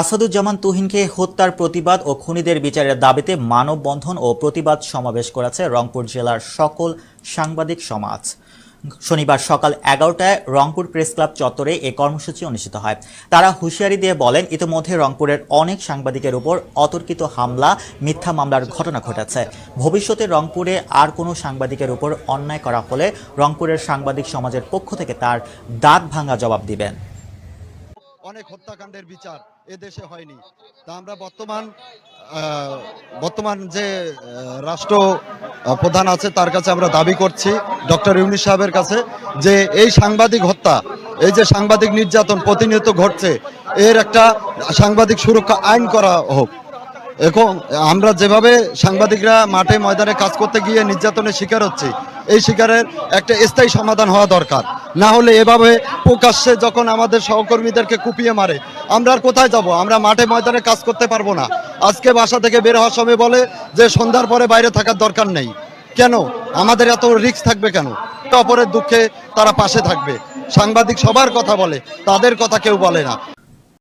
আসাদুজ্জামান তুহিনকে হত্যার প্রতিবাদ ও খুনিদের বিচারের দাবিতে মানববন্ধন ও প্রতিবাদ সমাবেশ করেছে রংপুর জেলার সকল সাংবাদিক সমাজ। শনিবার সকাল এগারোটায় রংপুর প্রেস ক্লাব চত্বরে এ কর্মসূচি অনুষ্ঠিত হয়। তারা হুঁশিয়ারি দিয়ে বলেন, ইতিমধ্যে রংপুরের অনেক সাংবাদিকের উপর অতর্কিত হামলা, মিথ্যা মামলার ঘটনা ঘটেছে। ভবিষ্যতে রংপুরে আর কোনো সাংবাদিকের উপর অন্যায় করা হলে রংপুরের সাংবাদিক সমাজের পক্ষ থেকে তার দাঁত ভাঙা জবাব দিবেন। অনেক হত্যাকাণ্ডের বিচার। এ দেশে হয়নি। তা আমরা বর্তমান বর্তমান যে রাষ্ট্র প্রধান আছে, তার কাছে আমরা দাবি করছি ডক্টর ইউনিস সাহেবের কাছে যে এই সাংবাদিক হত্যা, এই যে সাংবাদিক নির্যাতন প্রতিনিয়ত ঘটছে, এর একটা সাংবাদিক সুরক্ষা আইন করা হোক। এখন আমরা যেভাবে সাংবাদিকরা মাঠে ময়দানে কাজ করতে গিয়ে নির্যাতনের শিকার হচ্ছে, এই শিকারের একটা স্থায়ী সমাধান হওয়া দরকার। না হলে এভাবে প্রকাশ্যে যখন আমাদের সহকর্মীদেরকে কুপিয়ে মারে, আমরা আর কোথায় যাব? আমরা মাঠে ময়দানে কাজ করতে পারব না। আজকে বাসা থেকে বের হওয়ার সময় বলে যে সন্ধ্যার পরে বাইরে থাকার দরকার নেই। কেন? আমাদের এত রিক্স থাকবে কেন? অপরের দুঃখে তারা পাশে থাকবে। সাংবাদিক সবার কথা বলে, তাদের কথা কেউ বলে না।